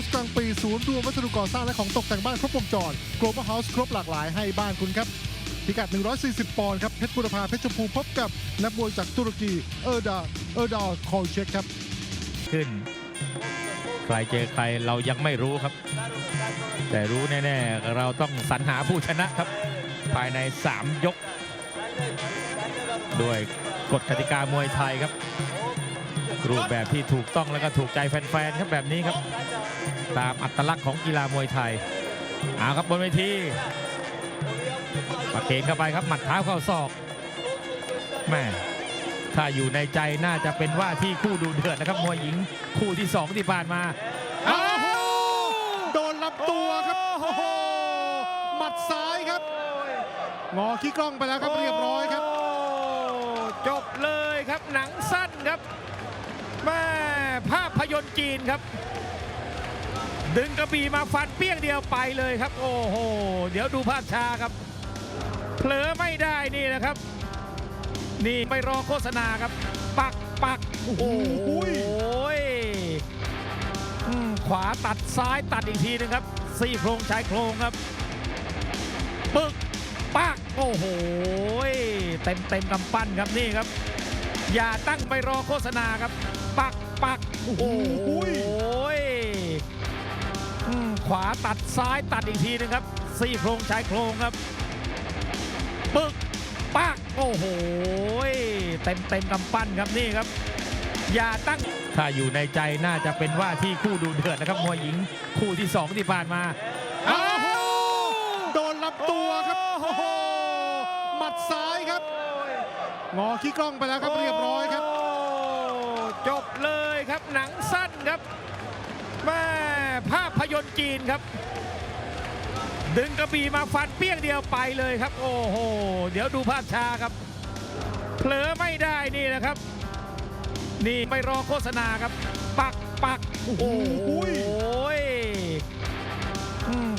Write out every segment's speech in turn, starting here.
House กลางปีศูนย์รวมวัสดุก่อสร้างและของตกแต่งบ้านครบวงจร Global House ครบหลากหลายให้บ้านคุณครับ พิกัด 140 ปอนด์ครับ เพชรบุรพาเพชรชมพูพบกับนักมวยจากตุรกีเออร์ดาเออร์ดาคอลเชคครับ ขึ้น ใครเจอใครเรายังไม่รู้ครับ แต่รู้แน่ๆ เราต้องสรรหาผู้ชนะครับ ภายใน 3 ยก ด้วยกฎกติกามวยไทยครับ รูปแบบที่ถูกต้องแล้วก็ถูกใจแฟนๆครับแบบนี้ครับ ตามอัตลักษณ์ของกีฬามวยไทยเอาครับบนเวทีประเคนเข้าไปครับหมัดเท้าเข้าศอกแม่ถ้าอยู่ในใจน่าจะเป็นว่าที่คู่ดูเดือดนะครับมวยหญิงคู่ที่ 2 ที่ผ่านมาโอ้โหโดนลำตัวครับโอ้โหหมัดซ้ายครับงอขี้กล้องไปแล้วครับเรียบร้อยครับโจบเลยครับหนังสั้นครับ แม่ภาพยนตร์จีนครับ ดึงกระบี่มาฟันเปี้ยงเดียวไปเลยครับ โอ้โห เดี๋ยวดูภาพช้าครับ เผลอไม่ได้นี่นะครับ นี่ไม่รอโฆษณาครับ ปักปักโอ้โหขวาตัดซ้ายตัดอีกทีหนึงครับซี่โครงชายโครงครับปึกปักโอ้โหเต็มเต็มกำปั้นครับนี่ครับ อย่าตั้งไปรอโฆษณาครับ ปักปักโอ้โหอืมขวาตัดซ้ายตัดอีกทีหนึงครับซี่โครงชายโครงครับปึกปักโอ้โหเต็มเต็มกำปั้นครับนี่ครับ อย่าตั้งถ้าอยู่ในใจน่าจะเป็นว่าที่คู่ดูเดือดนะครับมวยหญิงคู่ที่สองที่ผ่านมาโอ้โหโดนลำตัวครับโอ้โหหมัดซ้ายครับงอขี้กล้องไปแล้วครับเรียบร้อยครับโจบเลยครับหนังสั้นครับแม่ภาพยนตร์จีนครับ ดึงกระบี่มาฟันเปี้ยงเดียวไปเลยครับ โอ้โห เดี๋ยวดูภาพช้าครับเผลอไม่ได้นี่นะครับ นี่ไม่รอโฆษณาครับ ปักปักโอ้โห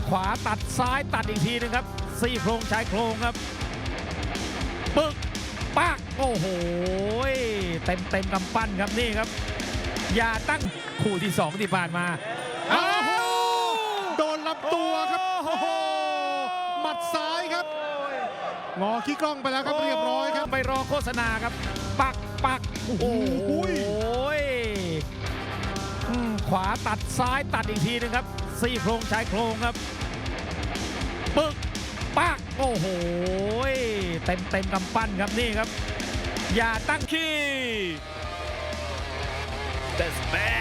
ขวาตัดซ้ายตัดอีกทีหนึงครับซี่โครงชายโครงครับ ปึกปักโอ้โห เต็มเต็มกำปั้นครับนี่ครับ อย่าตั้งคู่ที่สองที่ผ่านมาโอ้โหโดนลำตัวครับโอ้โหหมัดซ้ายครับงอขี้กล้องไปแล้วครับเรียบร้อยครับไม่รอโฆษณาครับ ปักปักโอ้โหอืมขวาตัดซ้ายตัดอีกทีหนึงครับซี่โครงชายโครงครับปึกปักโอ้โหเต็มเต็มกำปั้นครับนี่ครับ อย่าตั้ง Key. That's bad.